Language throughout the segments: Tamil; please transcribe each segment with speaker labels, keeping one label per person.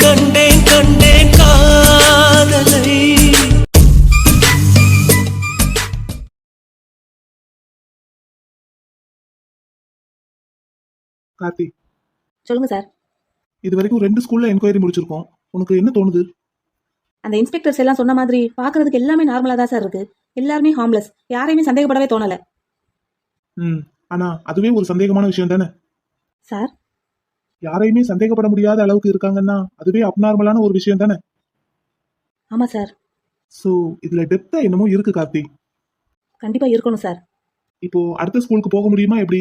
Speaker 1: கண்டேன் கண்டேன் காதலை.
Speaker 2: கார்த்தி.
Speaker 3: சொல்லுங்க சார்.
Speaker 2: இது வரைக்கும் ரெண்டு ஸ்கூல்ல என்கொயரி முடிச்சிருக்கோம். உனக்கு என்ன தோணுது?
Speaker 3: அந்த இன்ஸ்பெக்டர்ஸ் எல்லாம் சொன்ன மாதிரி பார்க்கறதுக்கு எல்லாமே நார்மலா தான் சார் இருக்கு. எல்லாருமே ஹார்ம்லெஸ் யாரையுமே சந்தேகப்படவே தோணல.
Speaker 2: ம். ஆனா அதுவே ஒரு சந்தேகமான விஷயம் தானே?
Speaker 3: சார்
Speaker 2: யாரையுமே சந்தேகப்பட முடியாத அளவுக்கு இருக்காங்கன்னா அதுவே அப்நார்மலான ஒரு விஷயம் தானே?
Speaker 3: ஆமா சார்
Speaker 2: ஸோ இதுல டெப்தா என்னமோ இருக்கு கார்த்தி.
Speaker 3: கண்டிப்பா இருக்கணும் சார்
Speaker 2: இப்போ அடுத்த ஸ்கூலுக்கு போக முடியுமா எப்படி?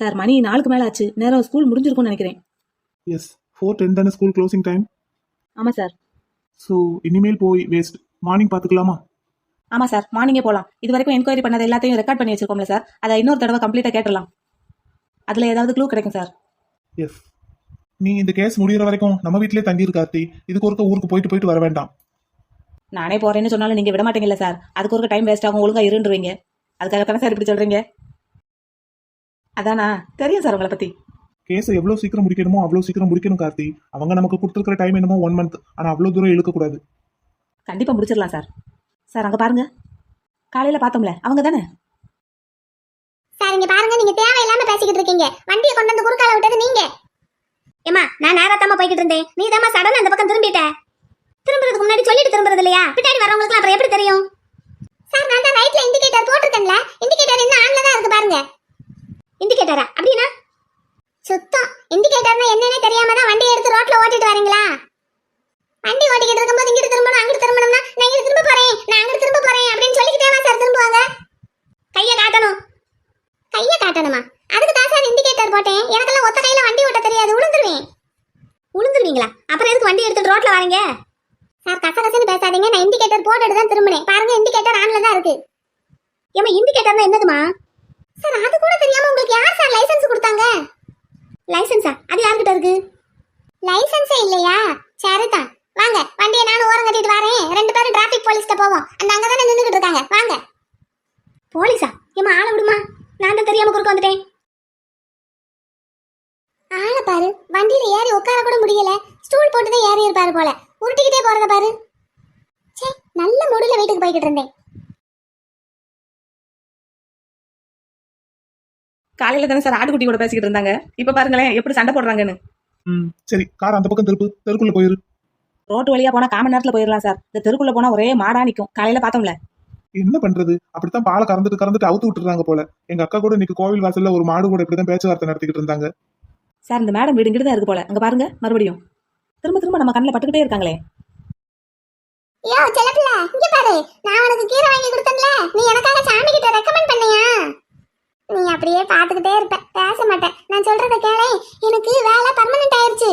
Speaker 3: சார் மணி நாளுக்கு மேல ஆச்சு. நேரம் ஸ்கூல் முடிஞ்சிருக்கும்னு நினைக்கிறேன்.
Speaker 2: எஸ் ஃபோர் டென் தானே ஸ்கூல் க்ளோசிங் டைம்
Speaker 3: ஆமா சார்
Speaker 2: ஸோ இனிமேல் போய் வேஸ்ட் மார்னிங் பார்த்துக்கலாமா
Speaker 3: ஆமா சார் மார்னிங்கே போலாம். இது வரைக்கும் என்கொயரி பண்ணது எல்லாத்தையும் ரெக்கார்ட் பண்ணி வச்சிருக்கோம்ல சார் அதை இன்னொரு தடவை கம்ப்ளீட்டா கேட்டுடலாம். அதுல ஏதாவது க்ளூ கிடைக்கும் சார்
Speaker 2: எஸ் நீ இந்த கேஸ் முடியிற வரைக்கும் நம்ம வீட்டிலே தங்கியிரு கார்த்தி. இதுக்கு ஒருக்க ஊருக்கு போயிட்டு போயிட்டு வர வேண்டாம்.
Speaker 3: நானே போறேன்னு சொன்னாலும் நீங்க விட மாட்டீங்கல்ல சார் அதுக்கு ஒரு டைம் வேஸ்ட் ஆகும். ஒழுங்கா இருந்துருவீங்க அதுக்காக தானே சார் இப்படி சொல்றீங்க? அதானா? தெரியும் சார் உங்களை பத்தி.
Speaker 2: கேஸை எவ்வளோ சீக்கிரம் முடிக்கணுமோ அவ்வளோ சீக்கிரம் முடிக்கணும் கார்த்தி. அவங்க நமக்கு கொடுத்துருக்கிற டைம் என்னமோ ஒன் மந்த் ஆனால் அவ்வளோ தூரம் இழுக்கக்கூடாது.
Speaker 3: கண்டிப்பா முடிச்சிடலாம் சார் சார் அங்க பாருங்க. காலையில பார்த்தோம்ல. அவங்க தானே?
Speaker 4: சார் இங்க பாருங்க நீங்க தேவையில்லாம பேசிக்கிட்டு இருக்கீங்க. வண்டியை கொண்டு வந்து குறுக்கால விட்டது நீங்க. ஏமா நான் நேரத்தாம போய்கிட்டு இருந்தேன். நீ தாமா சடனா அந்த பக்கம் திரும்பிட்ட. திரும்புறதுக்கு முன்னாடி சொல்லிட்டு திரும்புறது இல்லையா பின்னாடி வரவங்களுக்கு அப்புறம் எப்படி தெரியும்? சார் நான் தான் ரைட்ல இண்டிகேட்டர் போட்டிருக்கேன்ல. இண்டிகேட்டர் இன்னும் ஆன்ல தான் இருக்கு பாருங்க. இண்டிகேட்டரா அப்படின்னா? சுத்தம். இண்டிகேட்டர்னா என்னன்னே தெரியாம தான் வண்டியை எடுத்து ரோட்ல ஓட்டிட்டு வரீங்களா வண்டி ஓட்டிக்கிட்டு இருக்கும்போது இங்கிட்டு திரும்பணும் அங்கிட்டு திரும்பணும்னா நான் இங்கிட்டு திரும்ப போறேன் நான் அங்கிட்டு திரும்ப போறேன் அப்படின்னு சொல்லிக்கிட்டேவா சார் திரும்புவாங்க கையை காட்டணும் கையை காட்டணுமா அதுக்கு தான் சார் இண்டிகேட்டர் போட்டேன் எனக்கெல்லாம் ஒத்த கையில வண்டி ஓட்ட தெரியாது உளுந்துருவேன் உளுந்துருவீங்களா அப்புறம் எதுக்கு வண்டி எடுத்துட்டு ரோட்ல வரீங்க சார் கச கசன்னு பேசாதீங்க நான் இண்டிகேட்டர் போட்டுட்டு தான் திரும்பினேன் பாருங்க இண்டிகேட்டர் ஆன்ல தான் இருக்கு ஏமா இண்டிகேட்டர்னா என்னதுமா சார் அது கூட தெரியாம உங்களுக்கு யார் சார் லைசென்ஸ் கொடுத்தாங்க லைசென்ஸா அது யார்கிட்ட இருக்கு லைசென்ஸே இல்லையா சரிதான் வாங்க வண்டியை நானும் ஓரம் கட்டிட்டு வரேன் ரெண்டு பேரும் டிராஃபிக் போலீஸ்கிட்ட போவோம் அந்த அங்க தானே நின்றுகிட்டு இருக்காங்க வாங்க போலீஸா ஏமா ஆளை விடுமா நான் தான் தெரியாம குறுக்க வந்துட்டேன் ஆளை பாரு வண்டியில ஏறி உட்கார கூட முடியல ஸ்டூல் போட்டு தான் ஏறி இருப்பாரு போல உருட்டிக்கிட்டே போறத பாரு ச்சே நல்ல மூடுல வீட்டுக்கு போய்கிட்டு இருந்தேன்
Speaker 3: காலையில தானே சார் ஆட்டுக்குட்டி கூட பேசிக்கிட்டு இருந்தாங்க. இப்ப பாருங்களேன் எப்படி சண்டை போடுறாங்கன்னு.
Speaker 2: ம் சரி கார் அந்த பக்கம் திருப்பு. தெருக்குள்ள போயிரு.
Speaker 3: ரோட்டு வழியா போனா காமன் நேரத்துல போயிடலாம் சார். இந்த தெருக்குள்ள போனா ஒரே மாடா நிக்கும். காலையில பார்த்தோம்ல.
Speaker 2: என்ன பண்றது? அப்படித்தான் பாலை கறந்துட்டு கறந்துட்டு அவுத்து விட்டுறாங்க போல. எங்க அக்கா கூட இன்னைக்கு கோவில் வாசல்ல ஒரு மாடு கூட இப்படிதான் பேச்சுவார்த்தை நடத்திக்கிட்டு இருந்தாங்க.
Speaker 3: சார் இந்த மேடம் வீடு இங்கிட்டு தான் இருக்கு போல. அங்க பாருங்க மறுபடியும். திரும்ப திரும்ப நம்ம கண்ணில் பட்டுக்கிட்டே இருக்காங்களே.
Speaker 4: யோ செல்லப்பிள்ள இங்க பாரு. நான் உனக்கு கீரை வாங்கி கொடுத்தேன்ல. நீ எனக்காக சாமி கிட்ட ரெக்கமெண்ட் பண்ணியா? நீ அப்படியே பார்த்துக்கிட்டே இருப்ப. பேச மாட்டேன் நான் சொல்றத கேளே. எனக்கு வேலை பர்மனன்ட் ஆயிருச்சு.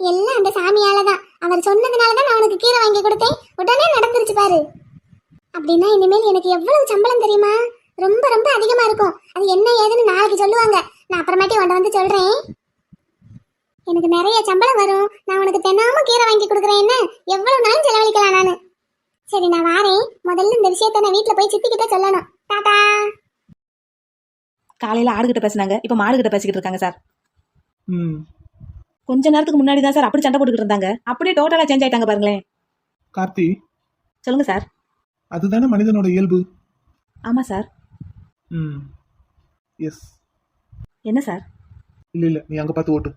Speaker 4: எல்லாம் அந்த சாமியால தான் அவர் சொன்னதுனால தான் நான் உனக்கு கீரை வாங்கி கொடுத்தேன். உடனே நடந்துருச்சு பாரு. அப்படின்னா இனிமேல் எனக்கு எவ்வளவு சம்பளம் தெரியுமா? ரொம்ப ரொம்ப அதிகமா இருக்கும். அது என்ன ஏதுன்னு நாளைக்கு சொல்லுவாங்க. நான் அப்புறமேட்டி உன்ட வந்து சொல்றேன். எனக்கு நிறைய சம்பளம் வரும். நான் உனக்கு தினமும் கீரை வாங்கி கொடுக்குறேன். என்ன? எவ்வளவு நாளும் செலவழிக்கலாம் நான். சரி நான் வாரேன். முதல்ல இந்த விஷயத்த நான் வீட்டில் போய் சித்திக்கிட்ட சொல்லணும். டாடா.
Speaker 3: காலையில ஆடுகிட்ட பேசினாங்க. இப்ப மாடுகிட்ட பேசிக்கிட்டு இருக்காங்க சார்.
Speaker 2: ம்.
Speaker 3: கொஞ்ச நேரத்துக்கு முன்னாடி தான் சார் அப்படி சண்டை போட்டுக்கிட்டு இருந்தாங்க. அப்படியே டோட்டலா சேஞ்ச் ஆயிட்டாங்க பாருங்களேன்.
Speaker 2: கார்த்தி.
Speaker 3: சொல்லுங்க சார்.
Speaker 2: அதுதானே மனிதனோட இயல்பு?
Speaker 3: ஆமா சார்.
Speaker 2: ம். எஸ்
Speaker 3: என்ன சார்?
Speaker 2: இல்ல இல்ல. நீ அங்க பார்த்து ஓட்டு.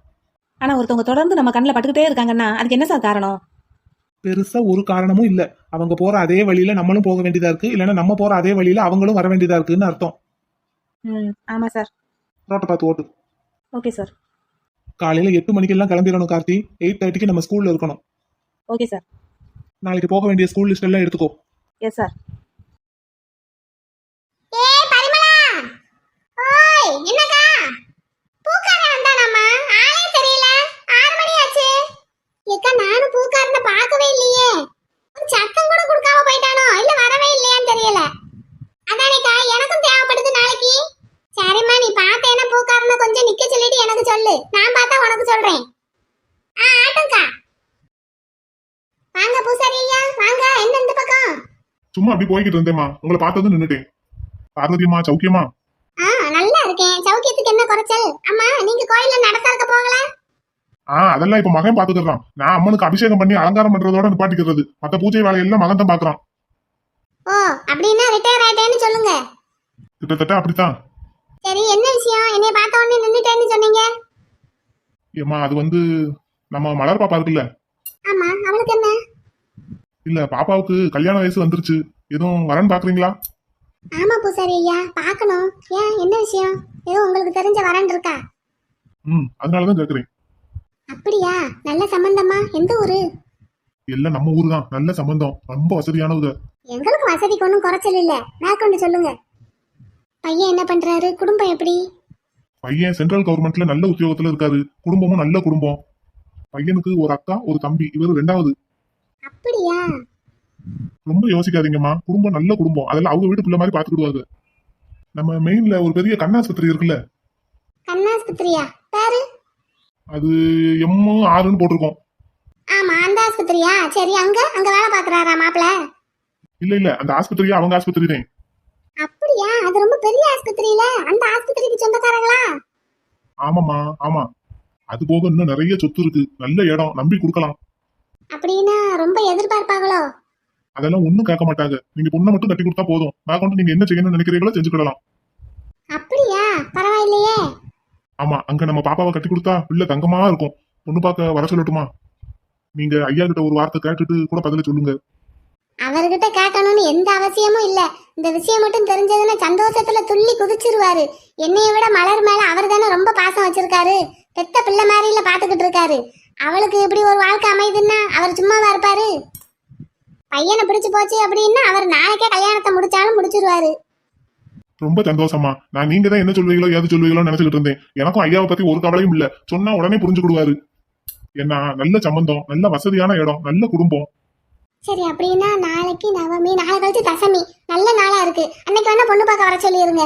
Speaker 3: ஆனா ஒருத்தவங்க தொடர்ந்து நம்ம கண்ணில் பட்டுக்கிட்டே இருக்காங்கன்னா அதுக்கு என்ன சார் காரணம்?
Speaker 2: பெருசா ஒரு காரணமும் இல்ல. அவங்க போற அதே வழியில நம்மளும் போக வேண்டியதா இருக்கு. இல்லைன்னா நம்ம போற அதே வழியில அவங்களும் வர வேண்டியதா இருக்குன்னு அர்த்தம்.
Speaker 3: ம் ஆமா சார்.
Speaker 2: ரோட்டை பார்த்து ஓட்டு.
Speaker 3: Okay sir.
Speaker 2: காலையில எட்டு மணிக்கெல்லாம் கிளம்பிடணும் கார்த்தி. எயிட் தேர்ட்டிக்கு நம்ம ஸ்கூல்ல இருக்கணும்.
Speaker 3: Okay sir.
Speaker 2: நாளைக்கு போக வேண்டிய ஸ்கூல் லிஸ்ட் எல்லாம் எடுத்துக்கோ.
Speaker 3: எஸ் சார்
Speaker 4: ஏ பரிமளா ஓய் என்னக்கா பூக்காரன் வந்தானாமா ஆளே தெரியல ஆறு மணி ஆச்சு ஏக்கா நானும் பூக்காரனை பார்க்கவே இல்லையே ஒரு சத்தம் கூட கொடுக்காம போயிட்டானோ இல்ல வரவே இல்லையான்னு தெரியல அதானேக்கா எனக்கும் தேவைப்படுது நாளைக்கு சரிம்மா நீ பார்த்தேன்னா பூக்காரனை கொஞ்சம் நிக்க சொல்லிட்டு எனக்கு சொல்லு நான் பார்த்தா உனக்கு சொல்றேன் ஆ ஆட்டோக்கா வாங்க பூசாரி ஐயா வாங்க என்ன இந்த பக்கம்
Speaker 5: சும்மா அப்படி போய்கிட்டு இருந்தேம்மா. உங்களை பார்த்ததும் நின்னுட்டேன். பார்வதியம்மா சௌக்கியமா
Speaker 4: ஆ நல்லா இருக்கேன். சௌக்கியத்துக்கு என்ன குறைச்சல்? அம்மா நீங்க கோயில்ல நடத்தறக்க போகல?
Speaker 5: ஆ அதெல்லாம் இப்ப மகன் பாத்துக்கிறான் நான் அம்மனுக்கு அபிஷேகம் பண்ணி அலங்காரம் பண்றதோட நிப்பாட்டிக்கிறது. மத்த பூஜை வேலையெல்லாம் மகன் தான் பாக்குறான்
Speaker 4: ஓ அப்படின்னா ரிட்டையர் ஆயிட்டேன்னு சொல்லுங்க.
Speaker 5: கிட்டத்தட்ட அப்படித்தான்.
Speaker 4: சரி என்ன விஷயம்? என்னைய பார்த்த உடனே நின்னுட்டேன்னு சொன்னீங்க?
Speaker 5: ஏம்மா அது வந்து நம்ம மலர் பாப்பா இருக்குல்ல?
Speaker 4: ஆமா.
Speaker 5: இல்ல பாப்பாவுக்கு கல்யாண வயசு வந்துருச்சு. எதுவும் வரன் பாக்குறீங்களா?
Speaker 4: ஆமா பூசாரி ஐயா பார்க்கணும் ஏன் என்ன விஷயம்? ஏதோ உங்களுக்கு தெரிஞ்ச வரன் இருக்கா?
Speaker 5: ம் அதனாலதான் கேக்குறேன்.
Speaker 4: அப்படியா? நல்ல சம்பந்தமா? எந்த ஊரு?
Speaker 5: எல்லாம் நம்ம ஊரு தான். நல்ல சம்பந்தம். ரொம்ப வசதியானவங்க.
Speaker 4: எங்களுக்கு வசதிக்கு ஒன்றும் குறைச்சல் இல்ல. மேற்கொண்டு சொல்லுங்க. பையன் என்ன பண்றாரு? குடும்பம் எப்படி?
Speaker 5: பையன் சென்ட்ரல் கவர்மெண்ட்ல நல்ல உத்தியோகத்துல இருக்காரு. குடும்பமும் நல்ல குடும்பம். பையனுக்கு ஒரு அக்கா ஒரு தம்பி. இவர் ரெண்டாவது.
Speaker 4: அப்படியா?
Speaker 5: ரொம்ப யோசிக்காதீங்கம்மா. குடும்பம் நல்ல குடும்பம். அதெல்லாம் அவங்க வீட்டு பிள்ளை மாதிரி பாத்துக்கிடுவாங்க நம்ம மெயின்ல ஒரு பெரிய கண்ணாஸ்பத்திரி இருக்குல்ல.
Speaker 4: கண்ணாஸ்பத்திரியா? பேரு?
Speaker 5: அது எம் ஆறுன்னு போட்டிருக்கோம்.
Speaker 4: ஆமா அந்த ஆஸ்பத்திரியா? சரி அங்க? அங்க வேலை பாக்குறாரா மாப்பிள?
Speaker 5: இல்ல இல்ல அந்த ஆஸ்பத்திரியே அவங்க ஆஸ்பத்திரி தான்.
Speaker 4: அப்படியா? அது ரொம்ப பெரிய ஆஸ்பத்திரியில? அந்த ஆஸ்பத்திரிக்கு சொந்தக்காரங்களா?
Speaker 5: ஆமாம்மா ஆமா. அது போக இன்னும் நிறைய சொத்து இருக்கு. நல்ல இடம். நம்பி கொடுக்கலாம்.
Speaker 4: அப்படின்னா ரொம்ப எதிர்பார்ப்பாங்களோ?
Speaker 5: அதெல்லாம் ஒண்ணும் கேட்க மாட்டாங்க. நீங்க பொண்ணை மட்டும் கட்டி கொடுத்தா போதும். நான் கொண்டு நீங்க என்ன செய்யணும்னு நினைக்கிறீங்களோ செஞ்சுக்கிடலாம்.
Speaker 4: அப்படியா? பரவாயில்லையே.
Speaker 5: ஆமா அங்க நம்ம பாப்பாவை கட்டி கொடுத்தா பிள்ளை தங்கமா இருக்கும். பொண்ணு பார்க்க வர சொல்லட்டுமா? நீங்க ஐயா கிட்ட ஒரு வார்த்தை கேட்டுட்டு கூட பதில சொல்லுங்க.
Speaker 4: அவர்கிட்ட கேட்கணும்னு எந்த அவசியமும் இல்ல. இந்த விஷயம் மட்டும் தெரிஞ்சதுன்னா சந்தோஷத்துல துள்ளி குதிச்சிருவாரு. என்னைய விட மலர் மேல அவர் தானே ரொம்ப பாசம் வச்சிருக்காரு. பெத்த பிள்ளை மாதிரில பாத்துக்கிட்டு இருக்காரு. அவளுக்கு இப்படி ஒரு வாழ்க்கை அமையுதுன்னா அவர் சும்மாவா இருப்பாரு? பையனை பிடிச்சு போச்சு அப்படின்னா அவர் நாளைக்கே கல்யாணத்தை முடிச்சாலும் முடிச்சிருவாரு.
Speaker 5: ரொம்ப சந்தோஷமா நான் நீங்க தான் என்ன சொல்வீங்களோ ஏது சொல்வீங்களோ நினைச்சுக்கிட்டு இருந்தேன். எனக்கும் ஐயாவை பத்தி ஒரு கவலையும் இல்ல. சொன்னா உடனே புரிஞ்சுக்கிடுவாரு ஏன்னா நல்ல சம்பந்தம் நல்ல வசதியான இடம் நல்ல குடும்பம்.
Speaker 4: சரி அப்படின்னா நாளைக்கு நவமி நாளை கழிச்சு தசமி. நல்ல நாளா இருக்கு. அன்னைக்கு வேணா பொண்ணு பார்க்க வர சொல்லிருங்க.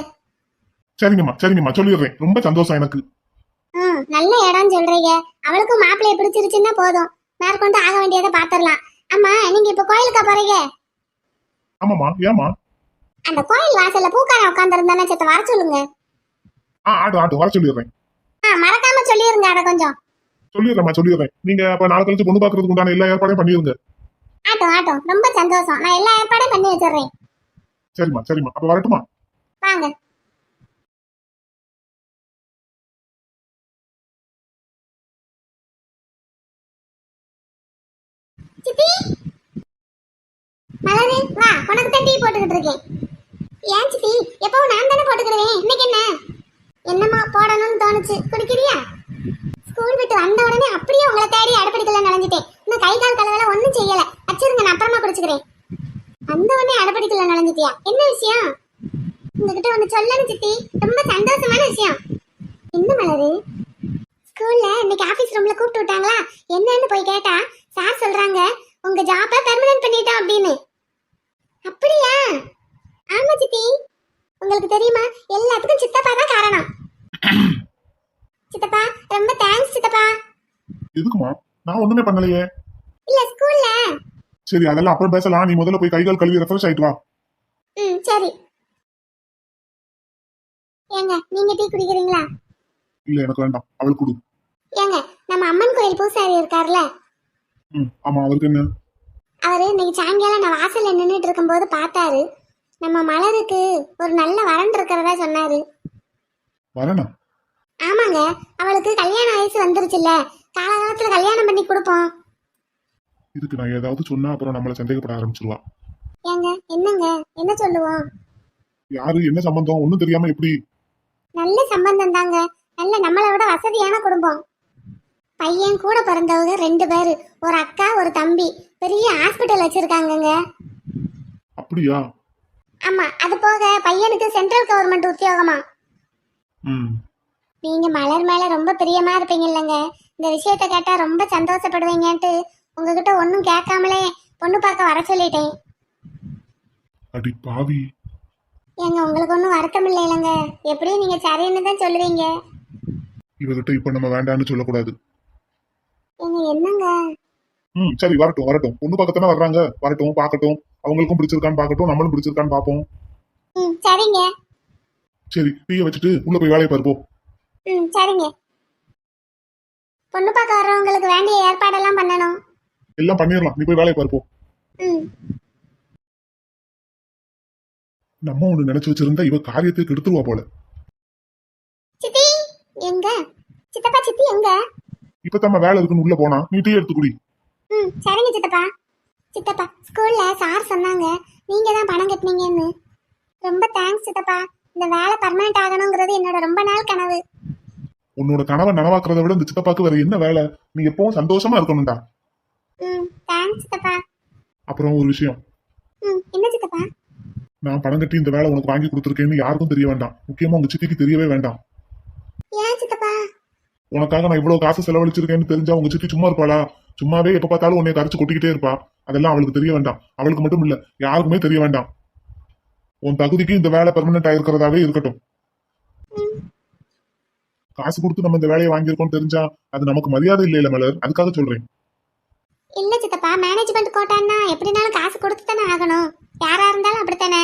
Speaker 5: சரிங்கம்மா சரிங்கம்மா. சொல்லிடுறேன். ரொம்ப சந்தோஷம் எனக்கு.
Speaker 4: நல்ல இடம் சொல்றீங்க. அவளுக்கும் மாப்பிள்ளைய பிடிச்சிருச்சுன்னா போதும். மேற்கொண்டு ஆக வேண்டியதை பாத்திரலாம் ஆமா நீங்க இப்ப கோயிலுக்கா போறீங்க?
Speaker 5: ஆமாம்மா ஏமா
Speaker 4: அந்த கோயில் வாசல்ல பூக்காரன் உட்காந்துருந்தானே செத்த வர சொல்லுங்க.
Speaker 5: ஆ ஆட்டும் ஆட்டும் வர சொல்லிடுறேன்.
Speaker 4: ஆ மறக்காம சொல்லிருங்க அத கொஞ்சம்.
Speaker 5: சொல்லிடுறேம்மா சொல்லிடுறேன். நீங்க அப்ப நாளை கழிச்சு பொண்ணு பாக்குறதுக்கு உண்டான எல்லா ஏற்பாடையும் பண்ணிருங்க
Speaker 4: ஆட்டும் ஆட்டும். ரொம்ப சந்தோஷம். நான் எல்லா ஏற்பாடும் பண்ணி வச்சிடுறேன்.
Speaker 5: சரிம்மா சரிம்மா. அப்ப வரட்டுமா?
Speaker 4: வாங்க. சித்தி? மலரு வா உனக்கு தான் டீ போட்டுக்கிட்டு இருக்கேன். ஏன் சித்தி? எப்பவும் நான் தானே போட்டுக்கிடுவேன். இன்னைக்கு என்ன? என்னம்மா போடணும்னு தோணுச்சு. குடிக்கிறியா? ஸ்கூல் விட்டு வந்த உடனே அப்படியே உங்களை தேடி அடுப்படிக்கல நனைஞ்சிட்டேன் இன்னும் கை கால் கலவல ஒன்றும் செய்யல. வச்சிருங்க நான் அப்புறமா குடிச்சுக்கிறேன். வந்த உடனே அடுப்படிக்கல நனைஞ்சிட்டியா என்ன விஷயம்? உங்ககிட்ட ஒன்று சொல்லணும் சித்தி. ரொம்ப சந்தோஷமான விஷயம். என்ன மலரு? ஸ்கூல்ல இன்னைக்கு ஆபீஸ் ரூம்ல கூப்பிட்டு விட்டாங்களா? என்னன்னு போய் கேட்டா சார் சொல்றாங்க? உங்க ஜாப பெர்மனன்ட் பண்ணிட்டோம் அப்படின்னு. அப்படியா? ஆமா சித்தி. உங்களுக்கு தெரியுமா? எல்லாத்துக்கும் சித்தப்பா தான் காரணம். சித்தப்பா ரொம்ப தேங்க்ஸ் சித்தப்பா.
Speaker 5: எதுக்குமா? நான் ஒண்ணுமே பண்ணலையே.
Speaker 4: இல்ல ஸ்கூல்ல
Speaker 5: சரி அதெல்லாம் அப்புறம் பேசலாம். நீ முதல்ல போய் கைகால் கழுவி ரெஃப்ரெஷ் ஆயிட்டு வா.
Speaker 4: ம் சரி. ஏங்க நீங்க டீ குடிக்கிறீங்களா?
Speaker 5: இல்ல எனக்கு வேண்டாம். அவள் கொடு.
Speaker 4: ஏங்க நம்ம அம்மன் கோயில் பூசாரி இருக்கார்ல?
Speaker 5: ம் ஆமா அவருக்கு என்ன?
Speaker 4: அவரு இன்னைக்கு சாயங்காலம் நான் வாசல்ல நின்றுட்டு இருக்கும்போது பார்த்தாரு. நம்ம மலருக்கு ஒரு நல்ல வரன் இருக்கிறதா சொன்னாரு.
Speaker 5: வரேனா?
Speaker 4: ஆமாங்க அவளுக்கு கல்யாண வயசு வந்துருச்சுல்ல. காலகாலத்துல கல்யாணம் பண்ணி கொடுப்போம்.
Speaker 5: இதுக்கு நான் ஏதாவது சொன்னா அப்புறம் நம்மள சந்தேகப்பட ஆரம்பிச்சிருவா.
Speaker 4: ஏங்க என்னங்க? என்ன சொல்லுவோம்?
Speaker 5: யாரு என்ன சம்பந்தம்? ஒண்ணும் தெரியாம எப்படி?
Speaker 4: நல்ல சம்பந்தம் தாங்க. நல்ல நம்மளை விட வசதியான குடும்பம். பையன் கூட பிறந்தவங்க ரெண்டு பேரு. ஒரு அக்கா ஒரு தம்பி. பெரிய ஹாஸ்பிட்டல் வச்சிருக்காங்கங்க.
Speaker 5: அப்படியா?
Speaker 4: ஆமா அது போக பையனுக்கு சென்ட்ரல் கவர்மெண்ட் உத்தியோகமா?
Speaker 5: ம்.
Speaker 4: நீங்க மலர் மேல ரொம்ப பிரியமா இருப்பீங்க இல்லைங்க இந்த விஷயத்த கேட்டா ரொம்ப சந்தோஷப்படுவீங்கன்ட்டு உங்ககிட்ட ஒன்றும் கேட்காமலே பொண்ணு பார்க்க வர சொல்லிட்டேன்.
Speaker 5: அடி பாவி.
Speaker 4: ஏங்க உங்களுக்கு ஒன்றும் வருத்தம் இல்லை இல்லைங்க எப்படியும் நீங்க சரின்னு தான் சொல்லுவீங்க.
Speaker 5: இவகிட்ட இப்ப நம்ம வேண்டாம்னு சொல்லக்கூடாது.
Speaker 4: ஏங்க என்னங்க?
Speaker 5: ம் சரி வரட்டும் வரட்டும். பொண்ணு பக்கத்தானே வர்றாங்க. வரட்டும் பார்க்கட்டும். அவங்களுக்கும் பிடிச்சிருக்கான்னு பார்க்கட்டும் நம்மளும் பிடிச்சிருக்கான்னு பார்ப்போம்.
Speaker 4: ம் சரிங்க.
Speaker 5: சரி டீயை வச்சுட்டு உள்ள போய் வேலையை பாரு போ.
Speaker 4: ம் சரிங்க. பொண்ணு பார்க்க வர்றவங்களுக்கு வேண்டிய ஏற்பாடெல்லாம் பண்ணணும்.
Speaker 5: எல்லாம் பண்ணிடலாம். நீ போய் வேலையை பார்ப்போம்
Speaker 4: ம்.
Speaker 5: நம்ம ஒண்ணு நினைச்சு வச்சிருந்தா இவ காரியத்தை கெடுத்துருவா போல.
Speaker 4: சித்தி எங்க? சித்தப்பா சித்தி எங்க?
Speaker 5: இப்ப நம்ம வேலை இருக்குன்னு உள்ள போனா. நீ டீ எடுத்து குடி.
Speaker 4: ம் சரிங்க சித்தப்பா. சித்தப்பா ஸ்கூல்ல சார் சொன்னாங்க. நீங்க தான் பணம் கட்டினீங்கன்னு. ரொம்ப தேங்க்ஸ் சித்தப்பா. இந்த வேலை பர்மனெண்ட் ஆகணுங்கிறது என்னோட ரொம்ப நாள் கனவு.
Speaker 5: உன்னோட கனவை நனவாக்குறத விட இந்த சித்தப்பாக்கு வேற என்ன வேலை? நீ எப்பவும் சந்தோஷமா இருக்கணும்டா.
Speaker 4: ம் தேங்க்ஸ் சித்தப்பா.
Speaker 5: அப்புறம் ஒரு விஷயம்.
Speaker 4: ம் என்ன சித்தப்பா?
Speaker 5: நான் பணம் கட்டி இந்த வேலை உனக்கு வாங்கி கொடுத்துருக்கேன்னு யாருக்கும் தெரிய வேண்டாம். முக்கியமா உங்க சித்திக்கு தெரியவே வேண்டாம்.
Speaker 4: ஏன் சித்தப்பா?
Speaker 5: உனக்காக நான் இவ்வளவு காசு செலவழிச்சிருக்கேன்னு தெரிஞ்சா உங்க சித்தி சும்மா இருப்பாளா? சும்மாவே எப்ப பார்த்தாலும் உன்னை கரைச்சு கொட்டிக்கிட்டே இருப்பா. அதெல்லாம் அவளுக்கு தெரிய வேண்டாம். அவளுக்கு மட்டும் இல்ல யாருக்குமே தெரிய வேண்டாம். உன் தகுதிக்கு இந்த வேலை பெர்மனன்ட் ஆயிருக்கிறதாவே இருக்கட்டும். காசு கொடுத்து நம்ம இந்த வேலையை வாங்கியிருக்கோம் தெரிஞ்சா அது நமக்கு மரியாதை இல்லையில மலர். அதுக்காக சொல்றேன்.
Speaker 4: இல்ல சித்தப்பா மேனேஜ்மெண்ட் கோட்டான்னா எப்படினாலும் காசு கொடுத்து தானே ஆகணும். யாரா இருந்தாலும் அப்படித்தானே?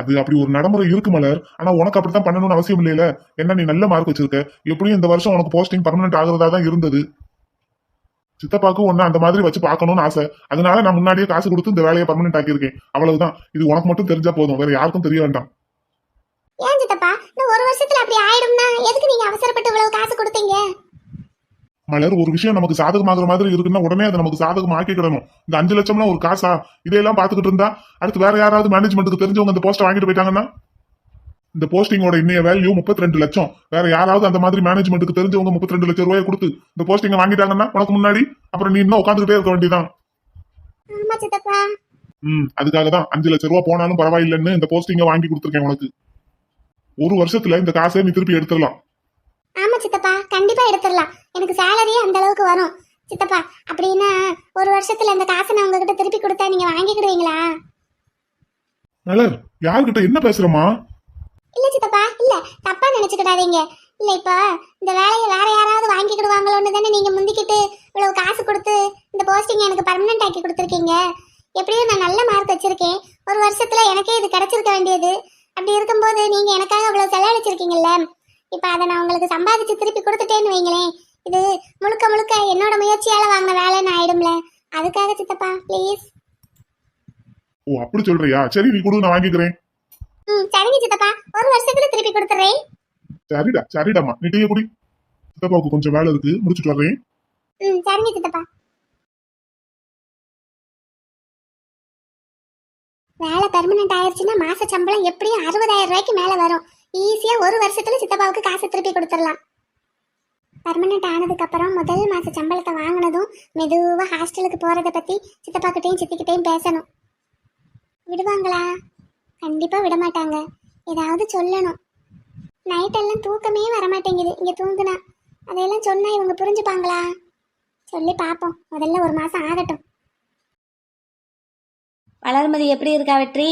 Speaker 5: அது அப்படி ஒரு நடைமுறை இருக்கு மலர். ஆனா உனக்கு அப்படித்தான் பண்ணணும்னு அவசியம் இல்லையில. என்ன நீ நல்ல மார்க் வச்சிருக்க? எப்படியும் இந்த வருஷம் உனக்கு போஸ்டிங் பர்மனன்ட் ஆகுறதா தான் இருந்தது. சித்தப்பாக்கு ஒன்னு அந்த மாதிரி வச்சு பார்க்கணும்னு ஆசை. அதனால நான் முன்னாடியே காசு கொடுத்து இந்த வேலையை பர்மனெண்ட் ஆக்கியிருக்கேன். அவ்வளவுதான். இது உனக்கு மட்டும் தெரிஞ்சா போதும். வேற யாருக்கும் தெரிய வேண்டாம்.
Speaker 4: ஏன் சித்தப்பா? ஒரு வருஷத்துல அப்படி ஆயிடும்னா எதுக்கு நீங்க அவசரப்பட்டு இவ்வளவு காசு கொடுத்தீங்க?
Speaker 5: மலர் ஒரு விஷயம் நமக்கு சாதகமாகிற மாதிரி இருக்குன்னா உடனே அதை நமக்கு சாதகமா ஆக்கிக்கிடணும். இந்த அஞ்சு லட்சம்லாம் ஒரு காசா? இதையெல்லாம் பாத்துக்கிட்டு இருந்தா அடுத்து வேற யாராவது மேனேஜ்மெண்ட்டுக்கு தெரிஞ்சவங்க இந்த போஸ்ட்டை வாங்கிட்டு போயிட்டாங்கன்னா? இந்த போஸ்டிங்கோட இன்னைய வேல்யூ முப்பத்தி ரெண்டு லட்சம். வேற யாராவது அந்த மாதிரி மேனேஜ்மெண்ட்டுக்கு தெரிஞ்சவங்க முப்பத்தி ரெண்டு லட்சம் ரூபாய் கொடுத்து இந்த போஸ்டிங்க வாங்கிட்டாங்கன்னா உனக்கு முன்னாடி அப்புறம் நீ இன்னும் உட்காந்துக்கிட்டே இருக்க வேண்டியதான் ம் அதுக்காக தான் அஞ்சு லட்சம் ரூபாய் போனாலும் பரவாயில்லைன்னு இந்த போஸ்டிங்க வாங்கி கொடுத்துருக்கேன் உனக்கு. ஒரு வருஷத்துல இந்த காசை நீ திருப்பி எடுத்துடலாம்.
Speaker 4: ஆமா சித்தப்பா கண்டிப்பா எடுத்துடலாம். எனக்கு சேலரியே அந்த அளவுக்கு வரும். சித்தப்பா அப்படின்னா ஒரு வருஷத்துல இந்த காசை நான் உங்ககிட்ட திருப்பி கொடுத்தா நீங்க வாங்கிக்கிடுவீங்களா?
Speaker 5: மலர் யார்கிட்ட என்ன பேசுறமா
Speaker 4: இல்ல சித்தப்பா இல்ல. தப்பா நினைச்சுக்கிடாதீங்க. இல்ல இப்ப இந்த வேலையை வேற யாராவது வாங்கிக்கிடுவாங்களோன்னு தானே நீங்க முந்திக்கிட்டு இவ்வளவு காசு கொடுத்து இந்த போஸ்டிங் எனக்கு பர்மனெண்ட் ஆக்கி கொடுத்துருக்கீங்க. எப்படியும் நான் நல்ல மார்க் வச்சிருக்கேன். ஒரு வருஷத்துல எனக்கே இது கிடைச்சிருக்க வேண்டியது. அப்படி இருக்கும்போது நீங்க எனக்காக இவ்வளவு செலவழிச்சிருக்கீங்கல்ல. இப்ப அதை நான் உங்களுக்கு சம்பாதிச்சு திருப்பி கொடுத்துட்டேன்னு வைங்களேன். இது முழுக்க முழுக்க என்னோட முயற்சியால வாங்கின வேலைன்னு ஆயிடும்ல. அதுக்காக சித்தப்பா ப்ளீஸ்
Speaker 5: ஓ அப்படி சொல்றியா? சரி நீ கொடு நான் வாங்கிக்கிறேன்.
Speaker 4: ம் சரிங்க சித்தப்பா. ஒரு வருஷத்துல திருப்பி கொடுத்துறேன்.
Speaker 5: சரிடா சரிடாம்மா. நீ டீயை குடி. சித்தப்பாவுக்கு கொஞ்சம் வேலை இருக்கு. முடிச்சுட்டு வர்றேன்.
Speaker 4: ம் சரிங்க சித்தப்பா. வேலை பெர்மனெண்ட் ஆயிருச்சுன்னா மாச சம்பளம் எப்படியும் அறுபதாயிரம் ரூபாய்க்கு மேல வரும். ஈஸியா ஒரு வருஷத்துல சித்தப்பாவுக்கு காசு திருப்பி கொடுத்துடலாம். பர்மனெண்ட் ஆனதுக்கு அப்புறம் முதல் மாச சம்பளத்தை வாங்கினதும் மெதுவா ஹாஸ்டலுக்கு போறத பத்தி சித்தப்பா கிட்டையும் சித்திக்கிட்டையும் பேசணும். விடுவாங்களா? கண்டிப்பா விட மாட்டாங்க ஏதாவது சொல்லணும். நைட்டெல்லாம் தூக்கமே வர மாட்டேங்குது இங்க தூங்குனா. அதையெல்லாம் சொன்னா இவங்க புரிஞ்சுப்பாங்களா? சொல்லி பார்ப்போம் முதல்ல ஒரு மாசம் ஆகட்டும்.
Speaker 6: வளர்மதி எப்படி இருக்கா வெற்றி?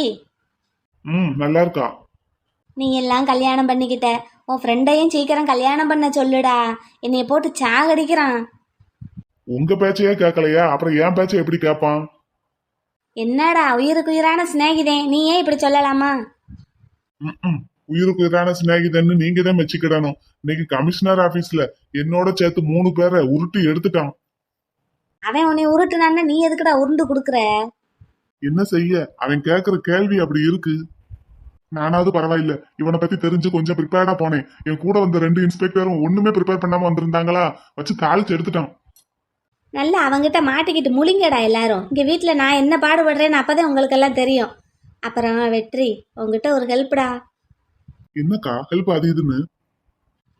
Speaker 5: ம் நல்லா இருக்கா.
Speaker 6: நீ எல்லாம் கல்யாணம் பண்ணிக்கிட்ட. உன் ஃப்ரெண்டையும் சீக்கிரம் கல்யாணம் பண்ண சொல்லுடா. என்னைய போட்டு சாகடிக்கிறான்.
Speaker 5: உங்க பேச்சையே கேட்கலையா அப்புறம் என் பேச்சை எப்படி கேட்பான்
Speaker 6: என்னடா உயிருக்கு உயிரான சிநேகிதேன் நீ ஏன் இப்படி சொல்லலாமா?
Speaker 5: ம்ம். உயிருக்கு உயிரான சிநேகிதன்னு நீங்க தான் மெச்சிக்கிடணும். இன்னைக்கு கமிஷனர் ஆபீஸ்ல என்னோட சேர்த்து மூணு பேரை உருட்டி எடுத்துட்டான்.
Speaker 6: அவன் உன்னை உருட்டுனான்னு நீ எதுக்குடா உருண்டு கொடுக்குற?
Speaker 5: என்ன செய்ய? அவன் கேக்குற கேள்வி அப்படி இருக்கு. நானாவது பரவாயில்ல. இவனை பத்தி தெரிஞ்சு கொஞ்சம் ப்ரிப்பேர்டா போனேன். என் கூட வந்த ரெண்டு இன்ஸ்பெக்டரும் ஒண்ணுமே ப்ரிப்பேர் பண்ணாம வந்திருந்தாங்களா? வச்சு தாளிச்சு எடுத்துட்டான்.
Speaker 6: நல்லா அவங்கிட்ட மாட்டிக்கிட்டு முழிங்கடா எல்லாரும். இங்கே வீட்டில் நான் என்ன பாடுபடுறேன்னு அப்போதான் உங்களுக்கெல்லாம் தெரியும். அப்புறம் வெற்றி உங்ககிட்ட ஒரு ஹெல்ப்டா
Speaker 5: என்னக்கா? ஹெல்ப் அது இதுன்னு?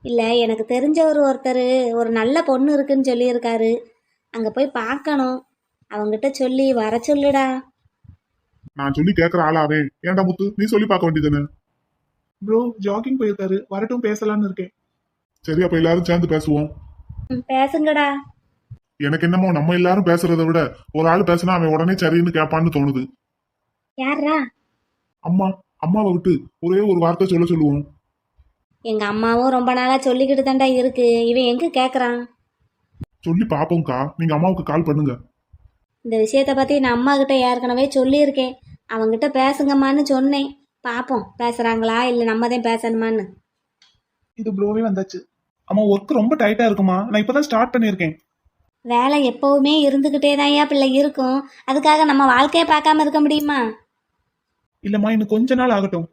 Speaker 6: இல்லை எனக்கு தெரிஞ்சவர் ஒருத்தர் ஒரு நல்ல பொண்ணு இருக்குன்னு சொல்லியிருக்காரு. அங்கே போய் பார்க்கணும். அவங்ககிட்ட சொல்லி வர சொல்லுடா.
Speaker 5: நான் சொல்லி கேக்குற ஆளாவே. ஏன்டா முத்து? நீ சொல்லி பார்க்க வேண்டியதுன்னு
Speaker 2: ப்ரோ ஜாகிங் போயிருக்காரு. வரட்டும் பேசலாம்னு இருக்கேன்.
Speaker 5: சரி அப்ப எல்லாரும் சேர்ந்து பேசுவோம்.
Speaker 6: பேசுங்கடா.
Speaker 5: எனக்கு என்னமோ நம்ம எல்லாரும் பேசுறதை விட ஒரு ஆள் பேசினா அவன் உடனே சரின்னு கேட்பான்னு தோணுது.
Speaker 6: யாரா
Speaker 5: அம்மா அம்மாவை விட்டு ஒரே ஒரு வார்த்தை சொல்ல சொல்லுவோம்.
Speaker 6: எங்கள் அம்மாவும் ரொம்ப நாளாக சொல்லிக்கிட்டு தாண்டா இருக்கு. இவன் எங்கே கேட்குறான்
Speaker 5: சொல்லி பாப்போம்க்கா நீங்க அம்மாவுக்கு கால் பண்ணுங்க.
Speaker 6: இந்த விஷயத்தை பற்றி நான் அம்மா கிட்ட ஏற்கனவே சொல்லியிருக்கேன். அவங்ககிட்ட பேசுங்கம்மான்னு சொன்னேன். பார்ப்போம் பேசுகிறாங்களா இல்லை நம்ம தான் பேசணுமான்னு.
Speaker 2: இது ப்ரோவே வந்தாச்சு. அம்மா ஒர்க் ரொம்ப டைட்டா இருக்குமா? நான் இப்பதான் ஸ்டார்ட் பண்ணியிருக்கேன்.
Speaker 6: வேலை எப்பவுமே இருந்துக்கிட்டே தான் பிள்ளை இருக்கும். அதுக்காக நம்ம வாழ்க்கையை பார்க்காம இருக்க முடியுமா?
Speaker 2: இல்லம்மா இன்னும் கொஞ்ச நாள் ஆகட்டும்.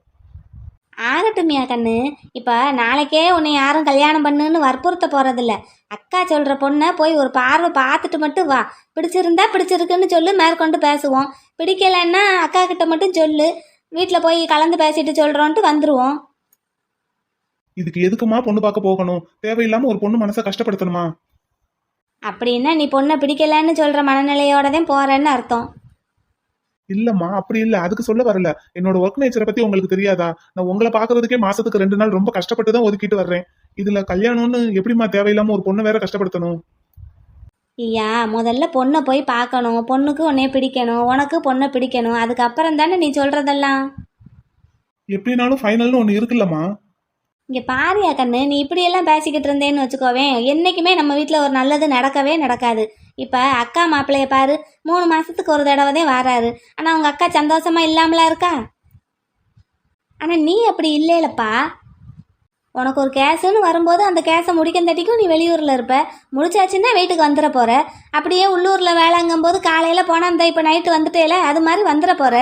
Speaker 6: ஆகட்டும்யா கண்ணு. இப்போ நாளைக்கே உன்னை யாரும் கல்யாணம் பண்ணுன்னு வற்புறுத்த போறதில்ல. அக்கா சொல்ற பொண்ணை போய் ஒரு பார்வை பார்த்துட்டு மட்டும் வா. பிடிச்சிருந்தா பிடிச்சிருக்குன்னு சொல்லு மேற்கொண்டு பேசுவோம். பிடிக்கலைன்னா அக்கா கிட்ட மட்டும் சொல்லு. வீட்டில் போய் கலந்து பேசிட்டு சொல்றோன்ட்டு வந்துருவோம்.
Speaker 2: இதுக்கு எதுக்குமா பொண்ணு பார்க்க போகணும்? தேவையில்லாம ஒரு பொண்ணு மனசை கஷ்டப்படுத்தணுமா?
Speaker 6: அப்படின்னா நீ பொண்ணை பிடிக்கலன்னு சொல்ற மனநிலையோட தான் போறேன்னு அர்த்தம்.
Speaker 2: இல்லம்மா அப்படி இல்ல. அதுக்கு சொல்ல வரல. என்னோட ஒர்க் நேச்சரை பத்தி உங்களுக்கு தெரியாதா? நான் உங்களை பாக்குறதுக்கே மாசத்துக்கு ரெண்டு நாள் ரொம்ப கஷ்டப்பட்டு தான் ஒதுக்கிட்டு வர்றேன். இதுல கல்யாணம்னு எப்படிம்மா தேவையில்லாம ஒரு பொண்ணை வேற கஷ்டப்படுத்தணும்?
Speaker 6: ஐயா முதல்ல பொண்ணை போய் பார்க்கணும். பொண்ணுக்கு உன்னைய பிடிக்கணும். உனக்கு பொண்ணை பிடிக்கணும். அதுக்கப்புறம் தானே நீ சொல்றதெல்லாம்?
Speaker 2: எப்படினாலும் ஃபைனல்னு ஒண்ணு இருக்குல்லம்மா.
Speaker 6: இங்கே பாரியா கண்ணு நீ இப்படியெல்லாம் பேசிக்கிட்டு இருந்தேன்னு வச்சுக்கோவேன். என்றைக்குமே நம்ம வீட்டில் ஒரு நல்லது நடக்கவே நடக்காது. இப்போ அக்கா மாப்பிள்ளைய பாரு மூணு மாதத்துக்கு ஒரு தடவை தான் வராரு. ஆனால் அவங்க அக்கா சந்தோஷமா இல்லாமலாம் இருக்கா? ஆனால் நீ அப்படி இல்லைலப்பா உனக்கு ஒரு கேஸுன்னு வரும்போது அந்த கேஸை முடிக்கந்தட்டிக்கும் நீ வெளியூரில் இருப்ப. முடிச்சாச்சுன்னா வீட்டுக்கு வந்துட போகிற அப்படியே உள்ளூரில் வேலைங்கும்போது காலையில் போனால் இந்த இப்போ நைட்டு வந்துட்டேல. அது மாதிரி வந்துட போகிற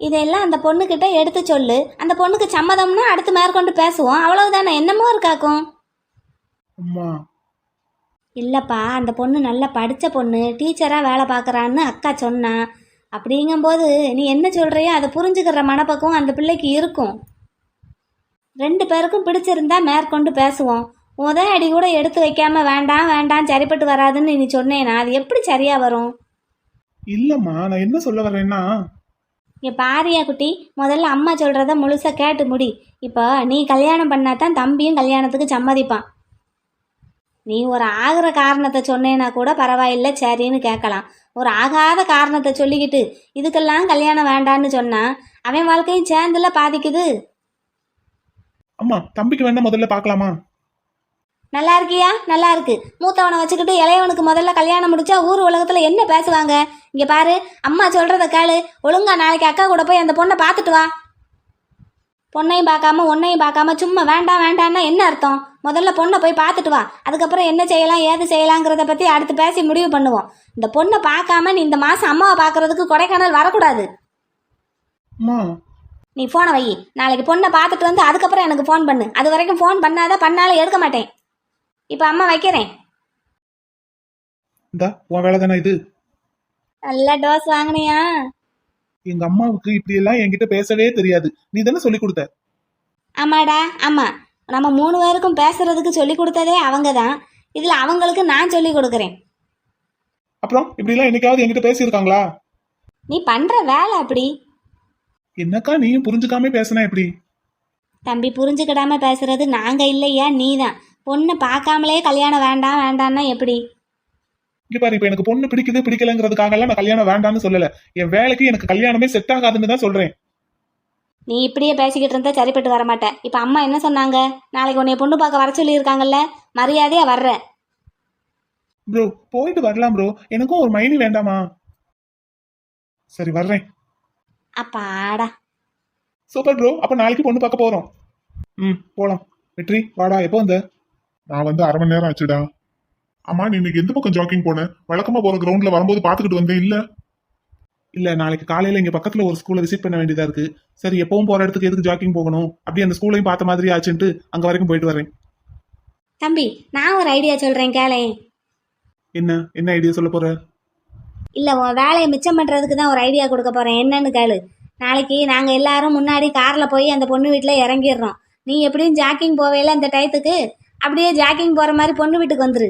Speaker 6: இதெல்லாம் அந்த பொண்ணுக்கிட்ட எடுத்து சொல்லு. அந்த பொண்ணுக்கு சம்மதம்னா அடுத்து மேற்கொண்டு பேசுவோம். அவ்வளவுதானே? என்னமோ இருக்காக்கும்.
Speaker 2: அம்மா.
Speaker 6: இல்லைப்பா அந்த பொண்ணு நல்லா படித்த பொண்ணு டீச்சராக வேலை பார்க்குறான்னு அக்கா சொன்னா. அப்படிங்கும்போது நீ என்ன சொல்கிறியோ அதை புரிஞ்சுக்கிற மனப்பக்குவம் அந்த பிள்ளைக்கு இருக்கும். ரெண்டு பேருக்கும் பிடிச்சிருந்தா மேற்கொண்டு பேசுவோம். முத அடி கூட எடுத்து வைக்காம வேண்டாம் வேண்டாம் சரிப்பட்டு வராதுன்னு நீ சொன்னேனா? அது எப்படி சரியா வரும்?
Speaker 2: இல்லம்மா நான் என்ன சொல்ல வர்றேன்னா
Speaker 6: இங்கே பாரியா குட்டி முதல்ல அம்மா சொல்கிறத முழுசாக கேட்டு முடி. இப்போ நீ கல்யாணம் பண்ணாதான் தம்பியும் கல்யாணத்துக்கு சம்மதிப்பான். நீ ஒரு ஆகிற காரணத்தை சொன்னேன்னா கூட பரவாயில்ல சரின்னு கேட்கலாம். ஒரு ஆகாத காரணத்தை சொல்லிக்கிட்டு இதுக்கெல்லாம் கல்யாணம் வேண்டான்னு சொன்னா அவன் வாழ்க்கையும் சேர்ந்துல பாதிக்குது.
Speaker 2: அம்மா தம்பிக்கு வேணா முதல்ல பார்க்கலாமா?
Speaker 6: நல்லா இருக்கியா? நல்லா இருக்கு. மூத்தவனை வச்சுக்கிட்டு இளையவனுக்கு முதல்ல கல்யாணம் முடிச்சா ஊர் உலகத்துல என்ன பேசுவாங்க? இங்க பாரு அம்மா சொல்றத கேளு. ஒழுங்கா நாளைக்கு அக்கா கூட போய் அந்த பொண்ணை பார்த்துட்டு வா. பொண்ணையும் பார்க்காம உன்னையும் பார்க்காம சும்மா வேண்டாம் வேண்டாம்னா என்ன அர்த்தம்? முதல்ல பொண்ணை போய் பார்த்துட்டு வா. அதுக்கப்புறம் என்ன செய்யலாம் ஏது செய்யலாங்கிறத பத்தி அடுத்து பேசி முடிவு பண்ணுவோம். இந்த பொண்ணை பார்க்காம நீ இந்த மாசம் அம்மாவை பார்க்கறதுக்கு கொடைக்கானல் வரக்கூடாது. நீ ஃபோனை வை. நாளைக்கு பொண்ணை பார்த்துட்டு வந்து அதுக்கப்புறம் எனக்கு ஃபோன் பண்ணு. அது வரைக்கும் ஃபோன் பண்ணாத பண்ணாலும் எடுக்க மாட்டேன். இப்போ அம்மா வைக்கிறேன்.
Speaker 2: இந்தா உன் வேலை தானே இது?
Speaker 6: நல்ல டோஸ் வாங்கினியா?
Speaker 2: எங்க அம்மாவுக்கு இப்படி எல்லாம் என்கிட்ட பேசவே தெரியாது. நீ தானே சொல்லி கொடுத்த?
Speaker 6: ஆமாடா ஆமா. நம்ம மூணு பேருக்கும் பேசுறதுக்கு சொல்லி கொடுத்ததே அவங்க தான் இதுல அவங்களுக்கு நான் சொல்லி கொடுக்குறேன்.
Speaker 2: அப்புறம் இப்படி எல்லாம் என்னைக்காவது என்கிட்ட பேசியிருக்காங்களா?
Speaker 6: நீ பண்ற வேலை அப்படி.
Speaker 2: என்னக்கா நீயும் புரிஞ்சுக்காம பேசினா எப்படி
Speaker 6: தம்பி புரிஞ்சுக்கிடாம பேசுறது நாங்க இல்லையா நீ தான் பொண்ணு பார்க்காமலே கல்யாணம் வேண்டாம் வேண்டாம்னா எப்படி?
Speaker 2: இங்க பாரு இப்ப எனக்கு பொண்ணு பிடிக்குது பிடிக்கலங்கிறதுக்காக எல்லாம் நான் கல்யாணம் வேண்டாம்னு சொல்லல. என் வேலைக்கு எனக்கு கல்யாணமே செட் ஆகாதுன்னு தான் சொல்றேன்.
Speaker 6: நீ இப்படியே பேசிக்கிட்டு இருந்தா சரிப்பட்டு வர மாட்டேன். இப்போ அம்மா என்ன சொன்னாங்க? நாளைக்கு உன்னைய பொண்ணு பார்க்க வர சொல்லியிருக்காங்கல்ல மரியாதையா வர்ற.
Speaker 2: ப்ரோ போயிட்டு வரலாம் ப்ரோ எனக்கும் ஒரு மைனி வேண்டாமா? சரி வர்றேன்.
Speaker 6: அப்பாடா
Speaker 2: சூப்பர் ப்ரோ அப்ப நாளைக்கு பொண்ணு பார்க்க போறோம். ம் போலாம். வெற்றி வாடா. எப்போ வந்த?
Speaker 5: நான் வந்து அரை மணி நேரம் ஆச்சுடா. ஆமா நீ இன்னைக்கு எந்த பக்கம் ஜாக்கிங் போன? வழக்கமா போற கிரவுண்ட்ல வரும்போது பாத்துக்கிட்டு வந்தேன் இல்ல?
Speaker 2: இல்ல நாளைக்கு காலையில இங்க பக்கத்துல ஒரு ஸ்கூலை விசிட் பண்ண வேண்டியதா இருக்கு. சரி எப்பவும் போற இடத்துக்கு எதுக்கு ஜாக்கிங் போகணும்? அப்படியே அந்த ஸ்கூலையும் பார்த்த மாதிரி ஆச்சுன்ட்டு அங்க வரைக்கும் போயிட்டு வரேன்.
Speaker 6: தம்பி நான் ஒரு ஐடியா சொல்றேன் கேளேன்
Speaker 2: என்ன? என்ன ஐடியா சொல்ல போற?
Speaker 6: இல்லை உன் வேலையை மிச்சம் பண்ணுறதுக்கு தான் ஒரு ஐடியா கொடுக்க போகிறேன் என்னன்னு கேளு. நாளைக்கு நாங்கள் எல்லாரும் முன்னாடி காரில் போய் அந்த பொண்ணு வீட்டில் இறங்கிடுறோம். நீ எப்படியும் ஜாக்கிங் போவேல அந்த டயத்துக்கு அப்படியே ஜாக்கிங் போகிற மாதிரி பொண்ணு வீட்டுக்கு வந்துரு.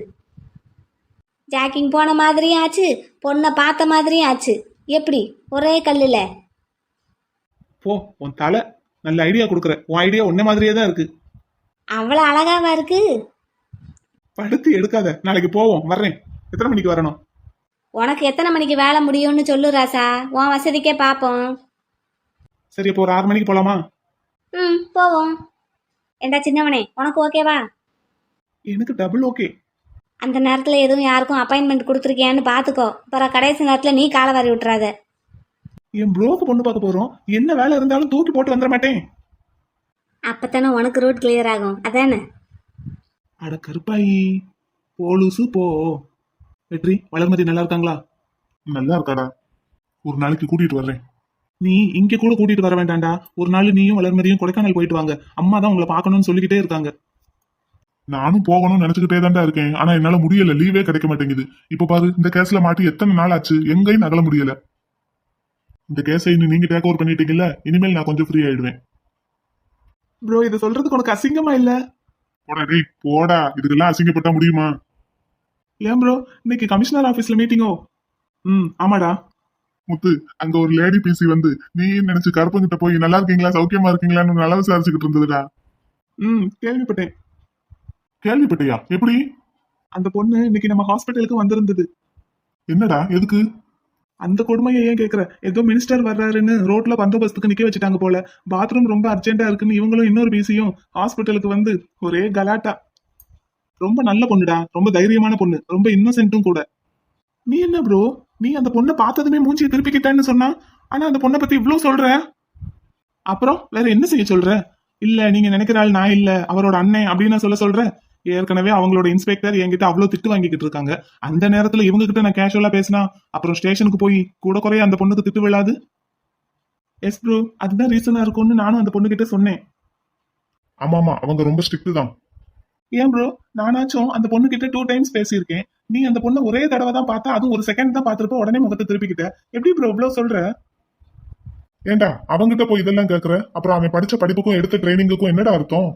Speaker 6: ஜாக்கிங் போன மாதிரியும் ஆச்சு பொண்ணை பார்த்த மாதிரியும் ஆச்சு. எப்படி? ஒரே கல்லில்.
Speaker 2: போ உன் தலை நல்ல ஐடியா கொடுக்குற. உன் ஐடியா உன்ன மாதிரியே தான் இருக்கு.
Speaker 6: அவ்வளோ அழகாவா இருக்கு?
Speaker 2: படுத்து எடுக்காத. நாளைக்கு போவோம் வர்றேன். எத்தனை மணிக்கு வரணும்?
Speaker 6: உனக்கு எத்தனை மணிக்கு வேலை முடியும்னு சொல்லு ராசா. உன் வசதிக்கே பார்ப்போம்
Speaker 2: சரி இப்போ ஒரு ஆறு மணிக்கு போலாமா?
Speaker 6: ம் போவோம். ஏண்டா சின்னவனே உனக்கு ஓகேவா
Speaker 2: எனக்கு டபுள் ஓகே
Speaker 6: அந்த நேரத்தில் எதுவும் யாருக்கும் அப்பாயின்மெண்ட் கொடுத்துருக்கியான்னு பார்த்துக்கோ அப்புறம் கடைசி நேரத்தில் நீ காலை வாரி விட்டுறாத.
Speaker 2: என் ப்ரோக்கு பொண்ணு பார்க்க போறோம். என்ன வேலை இருந்தாலும் தூக்கி போட்டு வந்துட மாட்டேன்.
Speaker 6: அப்போத்தானே உனக்கு ரூட் கிளியர் ஆகும். அதானே?
Speaker 2: அட கருப்பாயி. போலூசு போ. வெற்றி வளர்மதி நல்லா இருக்காங்களா?
Speaker 5: நல்லா இருக்காடா. ஒரு நாளைக்கு கூட்டிட்டு வர்றேன்.
Speaker 2: நீ இங்க கூட கூட்டிட்டு வர வேண்டாம்டா. ஒரு நாள் நீயும் வளர்மதியும் கொடைக்கானல் போயிட்டு வாங்க. அம்மா தான் உங்களை பார்க்கணும்னு சொல்லிக்கிட்டே இருக்காங்க.
Speaker 5: நானும் போகணும்னு நினைச்சுக்கிட்டே தான்டா இருக்கேன். ஆனா என்னால முடியல. லீவே கிடைக்க மாட்டேங்குது. இப்ப பாரு இந்த கேஸ்ல மாட்டி எத்தனை நாள் ஆச்சு? எங்கேயும் நகல முடியல. இந்த கேஸை இன்னும் நீங்க டேக் ஓவர் பண்ணிட்டீங்கல்ல? இனிமேல் நான் கொஞ்சம் ஃப்ரீ ஆயிடுவேன்.
Speaker 2: ப்ரோ இதை சொல்றதுக்கு உனக்கு அசிங்கமா இல்ல?
Speaker 5: போடா டேய் போடா. இதுக்கெல்லாம் அசிங்கப்பட்டா முடியுமா?
Speaker 2: ஏன் ப்ரோ இன்னைக்கு கமிஷனர் ஆபீஸ்ல மீட்டிங்கோ ம் ஆமாடா.
Speaker 5: முத்து அங்க ஒரு லேடி பிசி வந்து நீ நினைச்சு கருப்பங்கிட்ட போய் நல்லா இருக்கீங்களா? சௌக்கியமா இருக்கீங்களான்னு நல்லா விசாரிச்சுக்கிட்டு இருந்ததுடா.
Speaker 2: ம் கேள்விப்பட்டேன்.
Speaker 5: கேள்விப்பட்டியா? எப்படி?
Speaker 2: அந்த பொண்ணு இன்னைக்கு நம்ம ஹாஸ்பிட்டலுக்கு வந்திருந்தது.
Speaker 5: என்னடா? எதுக்கு?
Speaker 2: அந்த கொடுமையை ஏன் கேக்குற? ஏதோ மினிஸ்டர் வர்றாருன்னு ரோட்ல பந்தோபஸ்துக்கு நிக்க வச்சுட்டாங்க போல. பாத்ரூம் ரொம்ப அர்ஜென்ட்டா இருக்குன்னு இவங்களும் இன்னொரு பிசியும் ஹாஸ்பிட்டலுக்கு வந்து ஒரே கலாட்டா. ரொம்ப நல்ல பொண்ணுடா. ரொம்ப தைரியமான பொண்ணு. ரொம்ப இன்னசென்ட்டும் கூட. நீ என்ன ப்ரோ நீ அந்த பொண்ணை பார்த்ததுமே மூஞ்சியை திருப்பிக்கிட்டேன்னு சொன்னா ஆனா அந்த பொண்ணை பத்தி இவ்ளோ சொல்ற? அப்புறம் வேற என்ன செய்ய சொல்ற? இல்ல நீங்க நினைக்கிற ஆள் நான் இல்ல. அவரோட அண்ணன் அப்படின்னு சொல்ல சொல்ற ஏற்கனவே அவங்களோட இன்ஸ்பெக்டர் என்கிட்ட அவ்வளவு திட்டு வாங்கிக்கிட்டு இருக்காங்க. அந்த நேரத்துல இவங்க கிட்ட நான் கேஷுவலா பேசினா அப்புறம் ஸ்டேஷனுக்கு போய் கூட குறைய அந்த பொண்ணுக்கு திட்டு விழாது? எஸ் ப்ரோ அதுதான் ரீசனா இருக்கும்னு நானும் அந்த பொண்ணு கிட்ட சொன்னேன்.
Speaker 5: ஆமா ஆமா அவங்க ரொம்ப ஸ்ட்ரிக்ட் தான்.
Speaker 2: ஏன் ப்ரோ நானாச்சும் அந்த பொண்ணு கிட்ட டூ டைம்ஸ் பேசியிருக்கேன். நீ அந்த பொண்ணை ஒரே தடவை தான் பார்த்தா அதுவும் ஒரு செகண்ட் தான் பார்த்திருப்ப உடனே முகத்தை திருப்பிக்கிட்ட. எப்படி ப்ரோ இவ்வளவு சொல்ற?
Speaker 5: ஏண்டா அவங்கிட்ட போய் இதெல்லாம் கேக்குற? அப்புறம் அவன் படிச்ச படிப்புக்கும் எடுத்த ட்ரைனிங்குக்கும் என்னடா அர்த்தம்?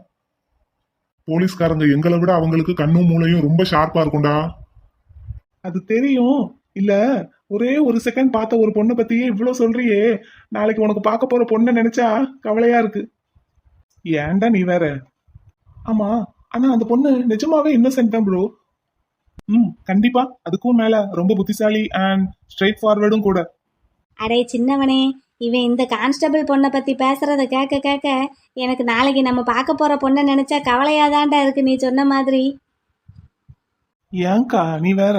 Speaker 5: போலீஸ்காரங்க எங்களை விட அவங்களுக்கு கண்ணும் மூளையும் ரொம்ப ஷார்ப்பா இருக்கும்டா.
Speaker 2: அது தெரியும். இல்ல ஒரே ஒரு செகண்ட் பார்த்த ஒரு பொண்ணை பத்தியே இவ்வளவு சொல்றியே. நாளைக்கு உனக்கு பார்க்க போற பொண்ணை நினைச்சா கவலையா இருக்கு. ஏன்டா நீ வேற? ஆமா ஆனா அந்த பொண்ணு நிஜமாவே இன்னசென்ட் தான் ப்ரோ ம் கண்டிப்பா அதுக்கும் மேல ரொம்ப புத்திசாலி அண்ட் ஸ்ட்ரைட் ஃபார்வர்டும் கூட.
Speaker 6: அடே சின்னவனே இவன் இந்த கான்ஸ்டபிள் பொண்ணை பற்றி பேசுகிறத கேட்க கேட்க எனக்கு நாளைக்கு நம்ம பார்க்க போகிற பொண்ணை நினச்சா கவலையாதான்டா இருக்கு நீ சொன்ன மாதிரி.
Speaker 2: ஏன்க்கா நீ வேற?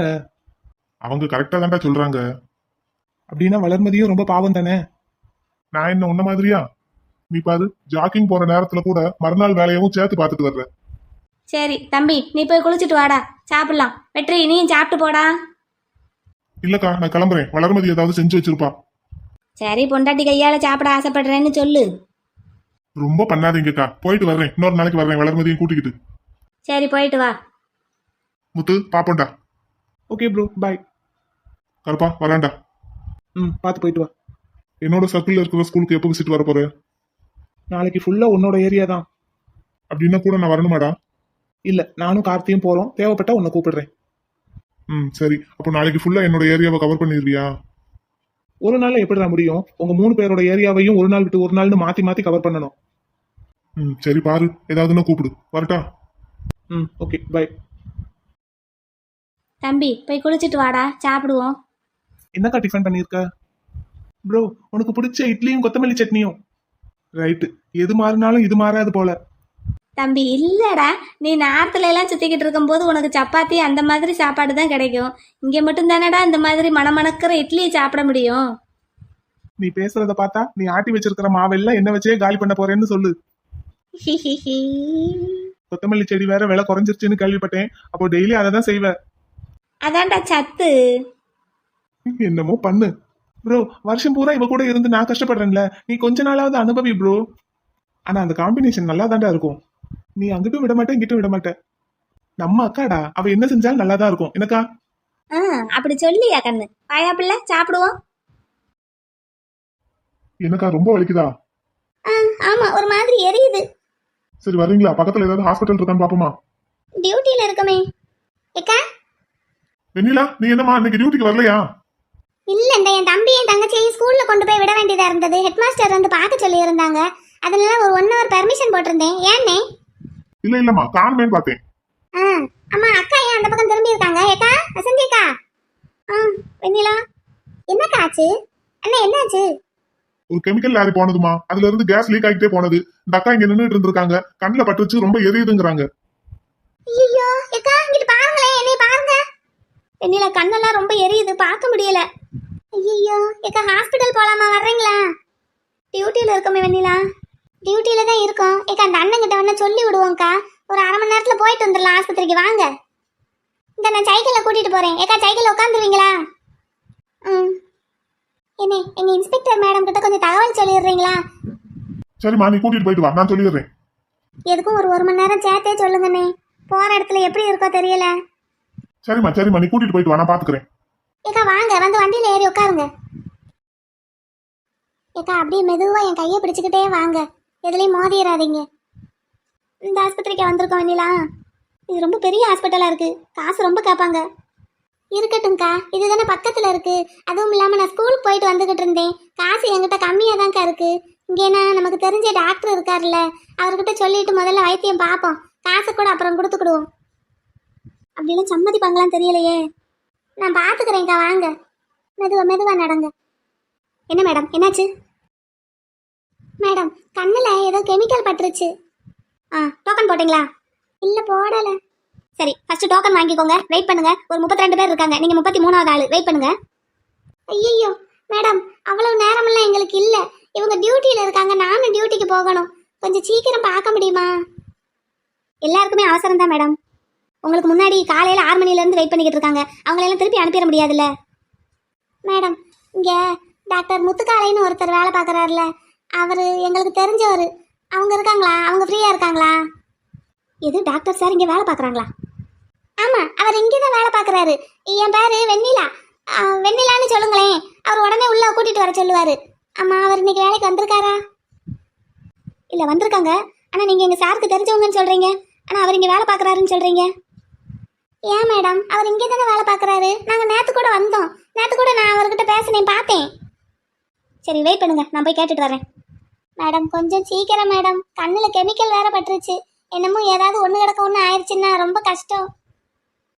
Speaker 5: அவங்க கரெக்டா தான்டா சொல்றாங்க.
Speaker 2: அப்படின்னா வளர்மதியும் ரொம்ப பாவம் தானே?
Speaker 5: நான் என்ன உன்ன மாதிரியா? நீ பாரு ஜாக்கிங் போற நேரத்துல கூட மறுநாள் வேலையவும் சேர்த்து பார்த்துட்டு வர்றேன்.
Speaker 6: சரி தம்பி நீ போய் குளிச்சுட்டு வாடா சாப்பிடலாம். வெற்றி நீயும் சாப்பிட்டு போடா.
Speaker 5: இல்லக்கா நான் கிளம்புறேன். வளர்மதி ஏதாவது செஞ்சு வச்சிருப்பா.
Speaker 6: சரி பொண்டாட்டி கையால் சாப்பிட ஆசைப்படுறேன்னு சொல்லு.
Speaker 5: ரொம்ப பண்ணாதீங்கக்கா. போயிட்டு வர்றேன். இன்னொரு நாளைக்கு வர்றேன். வளர்மதியும் கூட்டிக்கிட்டு.
Speaker 6: சரி போயிட்டு வா.
Speaker 5: முத்து பாப்போண்டா
Speaker 2: ஓகே ப்ரோ பாய்
Speaker 5: கருப்பா வரேன்டா.
Speaker 2: ம் பார்த்து போயிட்டு வா.
Speaker 5: என்னோட சர்க்கிள்ல இருக்கிற ஸ்கூலுக்கு எப்போ விசிட் வர போற?
Speaker 2: நாளைக்கு ஃபுல்லா உன்னோட ஏரியா தான்.
Speaker 5: அப்படின்னா கூட நான் வரணுமாடா?
Speaker 2: இல்ல நானும் கார்த்தியும் போறோம். தேவைப்பட்டா உன்னை கூப்பிடுறேன்.
Speaker 5: ம் சரி. அப்போ நாளைக்கு ஃபுல்லா என்னோட ஏரியாவை கவர் பண்ணிடுவியா?
Speaker 2: ஒரு நாள்ல எப்படிடா முடியும்? உங்க மூணு பேரோட ஏரியாவையும் ஒரு நாள் விட்டு ஒரு நாள்னு மாத்தி மாத்தி கவர் பண்ணணும்.
Speaker 5: ம் சரி பாரு. ஏதாவதுன்னா கூப்பிடு. வரட்டா?
Speaker 2: ம் ஓகே பை
Speaker 6: தம்பி போய் குளிச்சுட்டு வாடா. சாப்பிடுவோம்.
Speaker 2: என்னக்கா டிஃபன் பண்ணியிருக்க? ப்ரோ உனக்கு பிடிச்ச இட்லியும் கொத்தமல்லி சட்னியும். ரைட்டு எது மாறினாலும் இது மாறாது போல.
Speaker 6: தம்பி இல்லடா. நீ நார்த்துல எல்லாம் சுத்திக்கிட்டு இருக்கும்போது உனக்கு சப்பாத்தி அந்த மாதிரி சாப்பாடு தான் கிடைக்கும். இங்க மட்டும் தானடா இந்த மாதிரி மணமணக்கிற இட்லியை சாப்பிட முடியும்?
Speaker 2: நீ பேசுறத பார்த்தா நீ ஆட்டி வச்சிருக்கிற மாவெல்லாம் என்ன வச்சே காலி பண்ண போறேன்னு சொல்லு. கொத்தமல்லி செடி வேற விலை குறைஞ்சிருச்சுன்னு கேள்விப்பட்டேன். அப்போ டெய்லி அதை தான் செய்வ.
Speaker 6: அதான்டா சத்து.
Speaker 2: என்னமோ பண்ணு. ப்ரோ வருஷம் பூரா இவ கூட இருந்து நான் கஷ்டப்படுறேன்ல. நீ கொஞ்ச நாளாவது அனுபவி ப்ரோ ஆனா அந்த காம்பினேஷன் நல்லா தான்டா இருக்கும். நீ அங்கிட்டும் விட மாட்டேன் இங்கிட்டும் விட மாட்டேன். நம்ம அக்காடா அவ என்ன செஞ்சாலும் நல்லா தான் இருக்கும். எனக்கா
Speaker 6: ஆ அப்படி சொல்லியா கண்ணு. பாயா பிள்ளை சாப்பிடுவோம்.
Speaker 5: எனக்கா ரொம்ப வலிக்குதா?
Speaker 4: ஆமா ஒரு மாதிரி எரியுது.
Speaker 5: சரி வரீங்களா பக்கத்துல ஏதாவது ஹாஸ்பிட்டல் இருக்கான்னு பாப்போமா
Speaker 4: டியூட்டில இருக்கமே. ஏக்கா?
Speaker 5: வெண்ணிலா நீ என்னம்மா இன்னைக்கு டியூட்டிக்கு வரலையா?
Speaker 4: இல்ல இந்த என் தம்பியும் தங்கச்சியையும் ஸ்கூல்ல கொண்டு போய் விட வேண்டியதா இருந்தது. ஹெட் மாஸ்டர் வந்து பார்க்க சொல்லி இருந்தாங்க அதனால ஒரு ஒன் ஹவர் பெர்மிஷன் போட்டிருந்தேன். ஏன்னே?
Speaker 5: இல்ல இல்லம்மா காணுமேன்னு பார்த்தேன்.
Speaker 4: ஆ அம்மா அக்கா ஏன் அந்த பக்கம் திரும்பி இருக்காங்க ஏக்கா வசந்தி அக்கா. ஆ வெண்ணிலா. என்னக்கா ஆச்சு? அண்ணா என்னாச்சு?
Speaker 5: ஒரு கெமிக்கல் லாரி போனதுமா அதுல இருந்து கேஸ் லீக் ஆகிட்டே போனது. இந்த அக்கா இங்க நின்னுட்டு இருந்திருக்காங்க. கண்ணுல பட்டுச்சு ரொம்ப எரியுதுங்கிறாங்க.
Speaker 4: ஐயோ ஏக்கா இங்கிட்டு பாருங்களேன் என்னைய பாருங்க. வெண்ணிலா கண்ணெல்லாம் ரொம்ப எரியுது. பார்க்க முடியல. ஐயோ ஏக்கா ஹாஸ்பிட்டல் போலாமா வர்றீங்களா? டியூட்டில இருக்கோமே வெண்ணிலா. டியூட்டில தான் இருக்கோம். ஏக்கா அந்த அண்ணன் கிட்ட வேணா சொல்லி விடுவோம்க்கா. ஒரு அரை மணி நேரத்துல போயிட்டு வந்துடலாம் ஆஸ்பத்திரிக்கு. வாங்க. இந்த நான் சைக்கிள்ல கூட்டிட்டு போறேன். ஏக்கா சைக்கிள்ல உட்காந்துருவீங்களா? ம். என்ன எங்க இன்ஸ்பெக்டர் மேடம் கிட்ட கொஞ்சம் தகவல் சொல்லிடுறீங்களா?
Speaker 5: சரிம்மா நீ கூட்டிட்டு போயிட்டு வா. நான் சொல்லிடுறேன்.
Speaker 4: எதுக்கும் ஒரு ஒரு மணி நேரம் சேர்த்தே சொல்லுங்கண்ணே. போற இடத்துல எப்படி இருக்கோ தெரியல.
Speaker 5: சரிம்மா சரிம்மா நீ கூட்டிட்டு போயிட்டு வா. நான் பாத்துக்கிறேன்.
Speaker 4: ஏக்கா வாங்க. வந்து வண்டியில ஏறி உட்காருங்க. ஏக்கா அப்படியே மெதுவா என் கையை பிடிச்சுக்கிட்டே வாங்க. எதுலேயும் மோதிராதீங்க இந்த ஆஸ்பத்திரிக்கு வந்திருக்கோம் வெண்ணிலா இது ரொம்ப பெரிய ஹாஸ்பிட்டலாக இருக்குது காசு ரொம்ப கேட்பாங்க இருக்கட்டும்க்கா இதுதானே பக்கத்தில் இருக்குது அதுவும் இல்லாமல் நான் ஸ்கூலுக்கு போயிட்டு வந்துக்கிட்டு இருந்தேன். காசு என்கிட்ட கம்மியாக தான்க்கா இருக்குது இங்கேனா நமக்கு தெரிஞ்ச டாக்டர் இருக்கார்ல அவர்கிட்ட சொல்லிட்டு முதல்ல வைத்தியம் பார்ப்போம். காசை கூட அப்புறம் கொடுத்துக்கிடுவோம். அப்படிலாம் சம்மதிப்பாங்களான்னு தெரியலையே. நான் பார்த்துக்கிறேன்க்கா வாங்க. மெதுவாக மெதுவாக நடங்க. என்ன மேடம் என்னாச்சு? மேடம் கண்ணுல ஏதோ கெமிக்கல் பட்டுருச்சு. ஆ டோக்கன் போட்டீங்களா? இல்ல போடல. சரி ஃபர்ஸ்ட் டோக்கன் வாங்கிக்கோங்க. வெயிட் பண்ணுங்க. ஒரு முப்பத்தி ரெண்டு பேர் இருக்காங்க. நீங்க முப்பத்தி மூணாவது ஆளு. வெயிட் பண்ணுங்க. ஐயோ மேடம் அவ்வளவு நேரமெல்லாம் எங்களுக்கு இல்ல. இவங்க டியூட்டியில இருக்காங்க. நானும் டியூட்டிக்கு போகணும். கொஞ்சம் சீக்கிரம் பார்க்க முடியுமா? எல்லாருக்குமே அவசரம் தான் மேடம். உங்களுக்கு முன்னாடி காலையில ஆறு மணில இருந்து வெயிட் பண்ணிக்கிட்டு இருக்காங்க. அவங்களெல்லாம் திருப்பி அனுப்பிட முடியாதுல்ல? மேடம் இங்க டாக்டர் முத்துக்காலைன்னு ஒருத்தர் வேலை பார்க்கறாருல. அவர் எங்களுக்கு தெரிஞ்சவர். அவங்க இருக்காங்களா? அவங்க ஃப்ரீயாக இருக்காங்களா? எது டாக்டர் சார் இங்கே வேலை பார்க்குறாங்களா? ஆமாம் அவர் இங்கே தான் வேலை பார்க்குறாரு. என் பேர் வெண்ணிலா. வெண்ணிலான்னு சொல்லுங்களேன். அவர் உடனே உள்ளே கூட்டிகிட்டு வர சொல்லுவார். ஆமாம் அவர் இன்னைக்கு வேலைக்கு வந்திருக்காரா? இல்லை வந்திருக்காங்க. ஆனால் நீங்கள் எங்கள் சாருக்கு தெரிஞ்சவங்கன்னு சொல்கிறீங்க ஆனால் அவர் இங்கே வேலை பார்க்கறாருன்னு சொல்கிறீங்க ஏன் மேடம் அவர் இங்கே தானே வேலை பார்க்குறாரு. நாங்கள் நேற்று கூட வந்தோம். நேற்று கூட நான் அவர்கிட்ட பேசினேன் பார்த்தேன். சரி வெயிட் பண்ணுங்க. நான் போய் கேட்டுட்டு வரேன். மேடம் கொஞ்சம் சீக்கிரம் மேடம். கண்ணில் கெமிக்கல் வேற பட்டுருச்சு. என்னமோ ஏதாவது ஒன்று கிடக்க ஒன்று ஆயிடுச்சுன்னா ரொம்ப கஷ்டம்.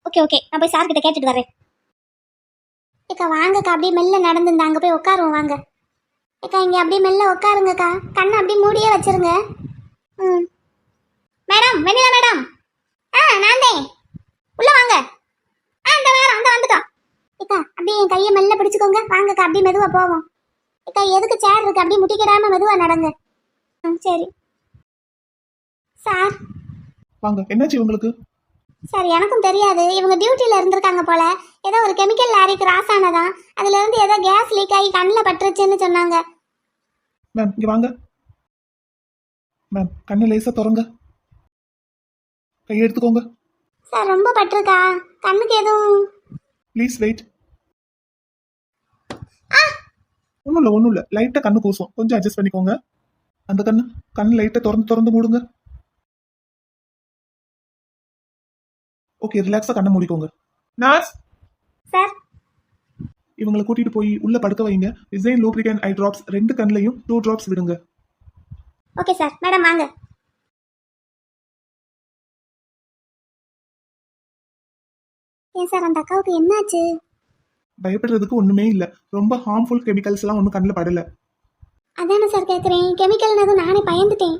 Speaker 4: Okay okay. நான் போய் சார்கிட்ட கேட்டுட்டு வரேன். ஏக்கா வாங்கக்கா. அப்படியே மெல்ல நடந்து அங்கே போய் உட்காருவோம் வாங்க. ஏக்கா இங்கே அப்படியே மெல்ல உட்காருங்கக்கா. கண்ணை அப்படியே மூடியே வச்சிருங்க. ம். மேடம் வெண்ணிலா மேடம். ஆ நான் தான். வாங்க. ஆ இந்த வாரம் அந்த வந்துட்டோம். இக்கா அப்படியே என் கையை மெல்ல பிடிச்சிக்கோங்க. வாங்கக்கா அப்படியே மெதுவாக போவோம். எதுக்கு சேர் இருக்கு? அப்படியே முட்டிக்கிடாம மெதுவா நடங்க. ம் சரி. சார்.
Speaker 2: வாங்க என்னாச்சு இவங்களுக்கு
Speaker 4: சார் எனக்கும் தெரியாது. இவங்க டியூட்டியில் இருந்திருக்காங்க போல. ஏதோ ஒரு கெமிக்கல் லாரி கிராஸ் ஆனதான் அதுல இருந்து ஏதோ கேஸ் லீக் ஆகி கண்ணில் பட்டுருச்சுன்னு சொன்னாங்க.
Speaker 2: மேம் இங்க வாங்க. மேம் கண்ணை லேசா திறங்க. கையை எடுத்துக்கோங்க.
Speaker 4: சார் ரொம்ப பட்டிருக்கா. கண்ணுக்கு எதுவும்
Speaker 2: ப்ளீஸ் வெயிட் ஒன்றும் இல்லை ஒன்றும் இல்லை லைட்டாக கண்ணு கூசும் கொஞ்சம் அட்ஜஸ்ட் பண்ணிக்கோங்க. அந்த கண்ணு கண் லைட்டாக திறந்து திறந்து மூடுங்க. ஓகே ரிலாக்ஸாக கண்ணை மூடிக்கோங்க. நர்ஸ்
Speaker 4: சார்
Speaker 2: இவங்களை கூட்டிட்டு போய் உள்ள படுக்க வைங்க. டிசைன் லூப்ரிகன் ஐ டிராப்ஸ் ரெண்டு கண்ணிலையும் டூ டிராப்ஸ் விடுங்க.
Speaker 4: ஓகே சார் மேடம் வாங்க. ஏன் சார் அந்த அக்காவுக்கு என்னாச்சு?
Speaker 2: பயப்படுறதுக்கு ஒண்ணுமே இல்லை. ரொம்ப ஹார்ம்ஃபுல் கெமிக்கல்ஸ் எல்லாம் ஒன்றும் கண்ணில் படல.
Speaker 4: அதானே சார் கேட்குறேன் கெமிக்கல்னதும் நானே பயந்துட்டேன்.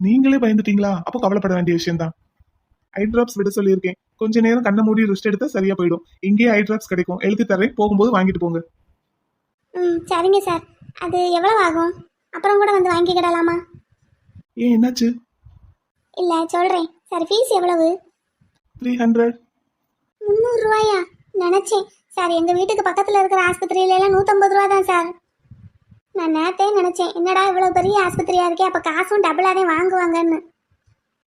Speaker 2: நீங்களே பயந்துட்டீங்களா? அப்போ கவலைப்பட வேண்டிய விஷயம் தான். ஐ டிராப்ஸ் விட சொல்லியிருக்கேன். கொஞ்ச நேரம் கண்ணை மூடி ரெஸ்ட் எடுத்தா சரியா போயிடும். இங்கேயே ஐ டிராப்ஸ் கிடைக்கும். எழுதி தரேன் போகும்போது வாங்கிட்டு போங்க.
Speaker 4: ம் சரிங்க சார் அது எவ்வளவு ஆகும்? அப்புறம் கூட வந்து வாங்கிக்கிடலாமா
Speaker 2: ஏன் என்னாச்சு?
Speaker 4: இல்லை சொல்கிறேன் சார் ஃபீஸ் எவ்வளவு?
Speaker 2: த்ரீ ஹண்ட்ரட்
Speaker 4: முந்நூறுரூவாயா நினச்சேன். சார் எங்கள் வீட்டுக்கு பக்கத்தில் இருக்கிற ஆஸ்பத்திரியில எல்லாம் நூற்றம்பது ரூபா தான் சார். நான் நேத்தே நினச்சேன் என்னடா இவ்வளோ பெரிய ஆஸ்பத்திரியாக இருக்கே அப்போ காசும் டபுளாக தான் வாங்குவாங்கன்னு.